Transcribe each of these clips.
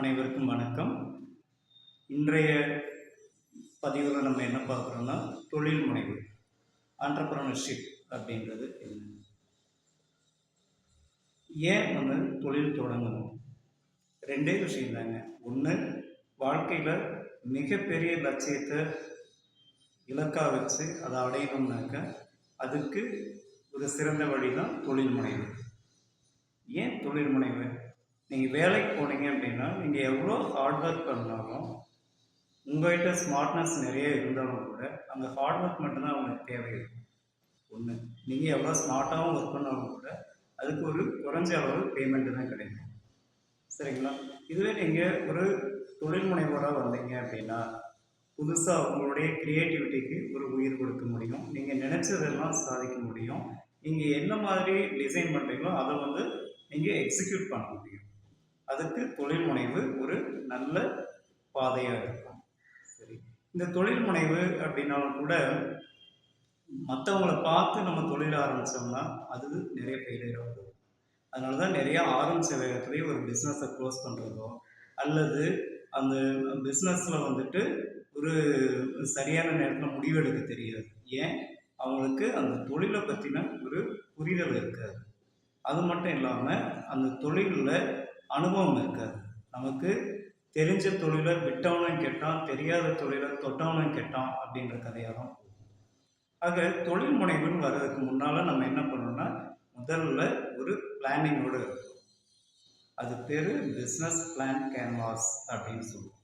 அனைவருக்கும் வணக்கம். இன்றைய பதிவில் நம்ம என்ன பார்க்குறோம்னா தொழில் முனைவு ஆண்டர்பிரனர்ஷிப் அப்படின்றது என்ன? ஏன் நம்ம தொழில் தொடங்கணும்? ரெண்டே விஷயம் தாங்க. ஒன்று வாழ்க்கையில் மிகப்பெரிய லட்சியத்தை இலக்கா வச்சு அதை அடையணும்னாக்க அதுக்கு ஒரு சிறந்த வழி தான் தொழில் முனைவு. ஏன் தொழில் முனைவு? நீங்கள் வேலைக்கு போனீங்க அப்படின்னா நீங்கள் எவ்வளோ ஹார்ட் ஒர்க் பண்ணாலும் உங்கள்கிட்ட ஸ்மார்ட்னஸ் நிறைய இருந்தாலும் கூட அந்த ஹார்ட் ஒர்க் மட்டும்தான் அவங்களுக்கு தேவை ஒன்று நீங்கள் எவ்வளோ ஸ்மார்ட்டாகவும் ஒர்க் பண்ணாலும் கூட அதுக்கு ஒரு குறைஞ்ச அளவு பேமெண்ட்டு தான் கிடைக்கும். சரிங்களா? இதுவே நீங்கள் ஒரு தொழில் முனைவோராக வந்தீங்க அப்படின்னா புதுசாக உங்களுடைய க்ரியேட்டிவிட்டிக்கு ஒரு உயிர் கொடுக்க முடியும். நீங்கள் நினச்சதெல்லாம் சாதிக்க முடியும். நீங்கள் என்ன மாதிரி டிசைன் பண்ணுறீங்களோ அதை வந்து நீங்கள் எக்ஸிக்யூட் பண்ண முடியும். அதுக்கு தொழில் முனைவு ஒரு நல்ல பாதையாக இருக்கும். சரி. இந்த தொழில் முனைவு அப்படின்னாலும் கூட மற்றவங்கள பார்த்து நம்ம தொழில் ஆரம்பித்தோம்னா அது நிறைய ஃபெயிலியர் ஆகும் அதனால தான் நிறையா ஆரம்பித்த வேகத்துலேயே ஒரு பிஸ்னஸை க்ளோஸ் பண்ணுறதோ அல்லது அந்த பிஸ்னஸில் வந்துட்டு ஒரு சரியான நேரத்தில் முடிவெடுக்க தெரியாது. ஏன்? அவங்களுக்கு அந்த தொழிலை பற்றின ஒரு புரிதல் இருக்காது. அது மட்டும் இல்லாமல் அந்த தொழிலில் அனுபவம் இருக்காது. நமக்கு தெரிஞ்ச தொழிலை விட்டவனும் கெட்டான் தெரியாத தொழிலை தொட்டவனும் கெட்டான் அப்படின்ற கதையாகும். ஆக தொழில் முனைவுன்னு வர்றதுக்கு முன்னால் நம்ம என்ன பண்ணணும்னா முதல்ல ஒரு பிளானிங்கோடு இருக்கும் அது பேர் பிஸ்னஸ் பிளான் கேன்வாஸ் அப்படின்னு சொல்லுவோம்.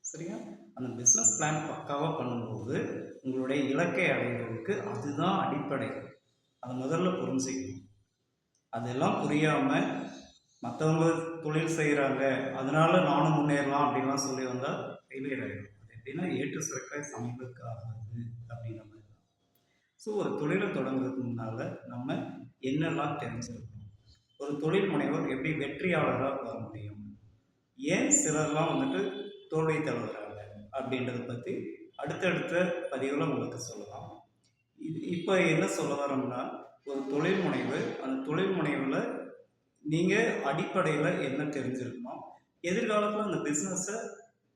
சரியா? அந்த பிஸ்னஸ் பிளான் பக்காவாக பண்ணும்போது உங்களுடைய இலக்கை அடைகிறதுக்கு அதுதான் அடிப்படை. அதை முதல்ல புரிஞ்சுக்கணும். அதெல்லாம் புரியாமல் மற்றவங்க தொழில் செய்கிறாங்க அதனால நானும் முன்னேறலாம் அப்படின்லாம் சொல்லி வந்தால் ஃபெயிலியர் ஆகிடும் அது எப்படின்னா ஏற்று சிறக்காய் சமீபத்துக்கு ஆகாது அப்படின்ற மாதிரி தான். ஸோ ஒரு தொழிலை தொடங்குறதுக்கு முன்னால் நம்ம என்னெல்லாம் தெரிஞ்சிருக்கணும் ஒரு தொழில் முனைவர் எப்படி வெற்றியாளராக வர முடியும்? ஏன் சிலர்லாம் வந்துட்டு தோல்வி தழுவுறாங்க அப்படின்றத பற்றி அடுத்தடுத்த பதிவில் உங்களுக்கு சொல்லலாம். இது இப்போ என்ன சொல்ல வரோம்னா ஒரு தொழில் முனைவு அந்த தொழில் முனைவில் நீங்கள் அடிப்படையில் என்ன தெரிஞ்சிருக்கணும்? எதிர்காலத்தில் அந்த பிஸ்னஸை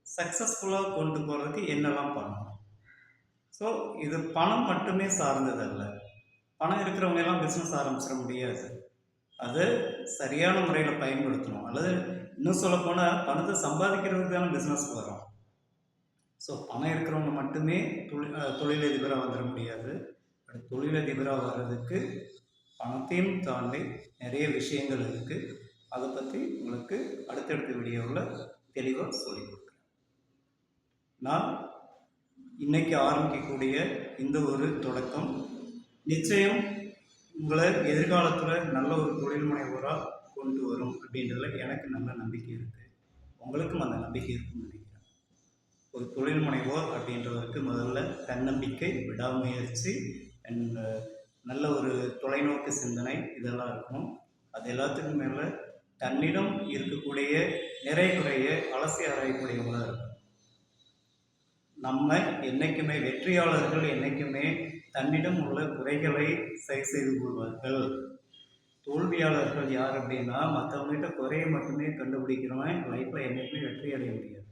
சக்ஸஸ்ஃபுல்லாக கொண்டு போகிறதுக்கு என்னெல்லாம் பண்ணணும்? ஸோ இது பணம் மட்டுமே சார்ந்ததல்ல பணம் இருக்கிறவங்க எல்லாம் பிஸ்னஸ் ஆரம்பிச்சிட முடியாது. அதை சரியான முறையில் பயன்படுத்தணும். அல்லது இன்னும் சொல்லப்போனால் பணத்தை சம்பாதிக்கிறதுக்கு தானே பிஸ்னஸ் வரும். ஸோ பணம் இருக்கிறவங்க மட்டுமே தொழில் தொழிலதிபராக வந்துட முடியாது. தொழிலதிபராக வர்றதுக்கு பணத்தையும் தாண்டி நிறைய விஷயங்கள் இருக்குது அதை பற்றி உங்களுக்கு அடுத்தடுத்த வீடியோவில் தெளிவாக சொல்லிக் கொடுக்குறேன். நான் இன்னைக்கு ஆரம்பிக்கக்கூடிய இந்த ஒரு தொடக்கம் நிச்சயம் உங்களை எதிர்காலத்தில் நல்ல ஒரு தொழில் முனைவோராக கொண்டு வரும் அப்படின்றதுல எனக்கு நல்ல நம்பிக்கை இருக்குது உங்களுக்கும் அந்த நம்பிக்கை இருக்கும்னு நினைக்கிறேன். ஒரு தொழில் முனைவோர் அப்படின்றவருக்கு முதல்ல தன்னம்பிக்கை விடாமுயற்சி அண்ட் நல்ல ஒரு தொலைநோக்கு சிந்தனை இதெல்லாம் இருக்கும். அது எல்லாத்துக்கும் மேலே தன்னிடம் இருக்கக்கூடிய நிறை குறைய அலசி அறையக்கூடியவங்களாக இருக்கும். நம்ம என்றைக்குமே வெற்றியாளர்கள் என்றைக்குமே தன்னிடம் உள்ள குறைகளை சரி செய்து கொள்வார்கள். தோல்வியாளர்கள் யார் அப்படின்னா மற்றவங்ககிட்ட குறையை மட்டுமே கண்டுபிடிக்கிறவன் லைஃப்பில் என்றைக்குமே வெற்றி அடைய முடியாது.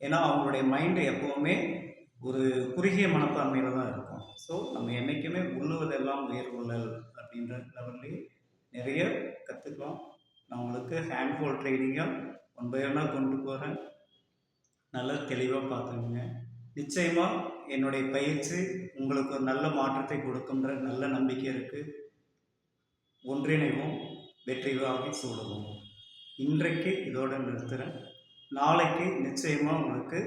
ஏன்னா அவங்களுடைய மைண்டு எப்போவுமே ஒரு குறுகிய மனப்பான்மையில் தான் இருக்கும். ஸோ நம்ம என்றைக்குமே உள்ளுவதெல்லாம் உயர்வுள்ளல் அப்படின்ற லெவல்லேயே நிறைய கற்றுக்கலாம் நான் உங்களுக்கு ஹேண்ட்ஃபோல் ட்ரைனிங்காக ஒன் பை ஒன்னாக கொண்டு போகிறேன் நல்லா தெளிவாக பார்த்துக்கோங்க. நிச்சயமாக என்னுடைய பயிற்சி உங்களுக்கு ஒரு நல்ல மாற்றத்தை கொடுக்குன்ற நல்ல நம்பிக்கை இருக்குது ஒன்றிணைவோம் வெற்றிவாகி சூடுவோம். இன்றைக்கு இதோடு நிறுத்துகிறேன் நாளைக்கு நிச்சயமாக உங்களுக்கு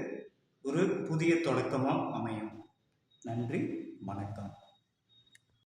ஒரு புதிய தொடக்கமாக அமையும். நன்றி வணக்கம்.